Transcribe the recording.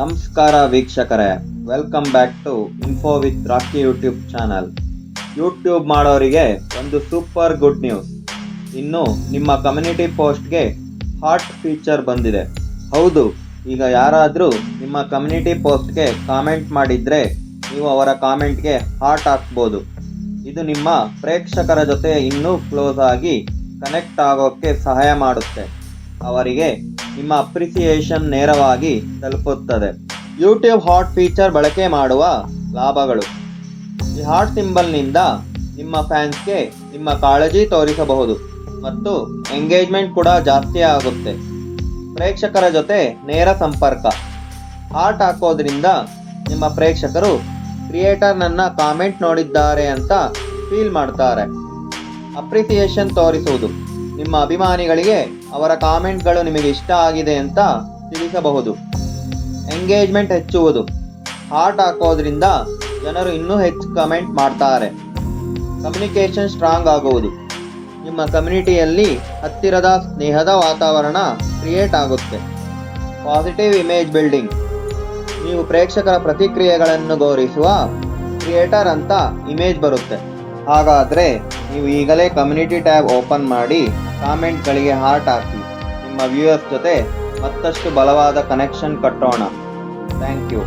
ನಮಸ್ಕಾರ ವೀಕ್ಷಕರೇ. Welcome back to info with Rocky YouTube channel YouTube ಮಾಡೋರಿಗೆ ಒಂದು ಸೂಪರ್ ಗುಡ್ ನ್ಯೂಸ್ ಇನ್ನು ನಿಮ್ಮ ಕಮ್ಯುನಿಟಿ ಪೋಸ್ಟ್ಗೆ ಹಾರ್ಟ್ ಫೀಚರ್ ಬಂದಿದೆ. ಹೌದು, ಈಗ ಯಾರಾದರೂ ನಿಮ್ಮ ಕಮ್ಯುನಿಟಿ ಪೋಸ್ಟ್ಗೆ ಕಾಮೆಂಟ್ ಮಾಡಿದರೆ ನೀವು ಅವರ ಕಾಮೆಂಟ್ಗೆ ಹಾಟ್ ಹಾಕ್ಬೋದು. ಇದು ನಿಮ್ಮ ಪ್ರೇಕ್ಷಕರ ಜೊತೆ ಇನ್ನೂ ಕ್ಲೋಸ್ ಆಗಿ ಕನೆಕ್ಟ್ ಆಗೋಕ್ಕೆ ಸಹಾಯ ಮಾಡುತ್ತೆ. ಅವರಿಗೆ ನಿಮ್ಮ ಅಪ್ರಿಸಿಯೇಷನ್ ನೇರವಾಗಿ ತಲುಪುತ್ತದೆ. ಯೂಟ್ಯೂಬ್ ಹಾಟ್ ಫೀಚರ್ ಬಳಕೆ ಮಾಡುವ ಲಾಭಗಳು. ಈ ಹಾಟ್ ಸಿಂಬಲ್ನಿಂದ ನಿಮ್ಮ ಫ್ಯಾನ್ಸ್ಗೆ ನಿಮ್ಮ ಕಾಳಜಿ ತೋರಿಸಬಹುದು ಮತ್ತು ಎಂಗೇಜ್ಮೆಂಟ್ ಕೂಡ ಜಾಸ್ತಿ ಆಗುತ್ತೆ. ಪ್ರೇಕ್ಷಕರ ಜೊತೆ ನೇರ ಸಂಪರ್ಕ. ಹಾರ್ಟ್ ಹಾಕೋದ್ರಿಂದ ನಿಮ್ಮ ಪ್ರೇಕ್ಷಕರು ಕ್ರಿಯೇಟರ್ ನನ್ನ ಕಾಮೆಂಟ್ ನೋಡಿದ್ದಾರೆ ಅಂತ ಫೀಲ್ ಮಾಡ್ತಾರೆ. ಅಪ್ರಿಸಿಯೇಷನ್ ತೋರಿಸುವುದು. ನಿಮ್ಮ ಅಭಿಮಾನಿಗಳಿಗೆ ಅವರ ಕಾಮೆಂಟ್ಗಳು ನಿಮಗೆ ಇಷ್ಟ ಆಗಿದೆ ಅಂತ ತಿಳಿಸಬಹುದು. ಎಂಗೇಜ್ಮೆಂಟ್ ಹೆಚ್ಚುವುದು. ಹಾರ್ಟ್ ಹಾಕೋದ್ರಿಂದ ಜನರು ಇನ್ನೂ ಹೆಚ್ಚು ಕಮೆಂಟ್ ಮಾಡ್ತಾರೆ. ಕಮ್ಯುನಿಕೇಷನ್ ಸ್ಟ್ರಾಂಗ್ ಆಗುವುದು. ನಿಮ್ಮ ಕಮ್ಯುನಿಟಿಯಲ್ಲಿ ಹತ್ತಿರದ ಸ್ನೇಹದ ವಾತಾವರಣ ಕ್ರಿಯೇಟ್ ಆಗುತ್ತೆ. Positive image building. ನೀವು ಪ್ರೇಕ್ಷಕರ ಪ್ರತಿಕ್ರಿಯೆಗಳನ್ನು ಗೌರವಿಸುವ ಕ್ರಿಯೇಟರ್ ಅಂತ ಇಮೇಜ್ ಬರುತ್ತೆ. ಹಾಗಾದರೆ ನೀವು ಈಗಲೇ ಕಮ್ಯುನಿಟಿ ಟ್ಯಾಬ್ ಓಪನ್ ಮಾಡಿ ಕಾಮೆಂಟ್ಗಳಿಗೆ ಹಾರ್ಟ್ ಹಾಕಿ. ನಿಮ್ಮ ವ್ಯೂಯರ್ಸ್ ಜೊತೆ ಮತ್ತಷ್ಟು ಬಲವಾದ ಕನೆಕ್ಷನ್ ಕಟ್ಟೋಣ. Thank you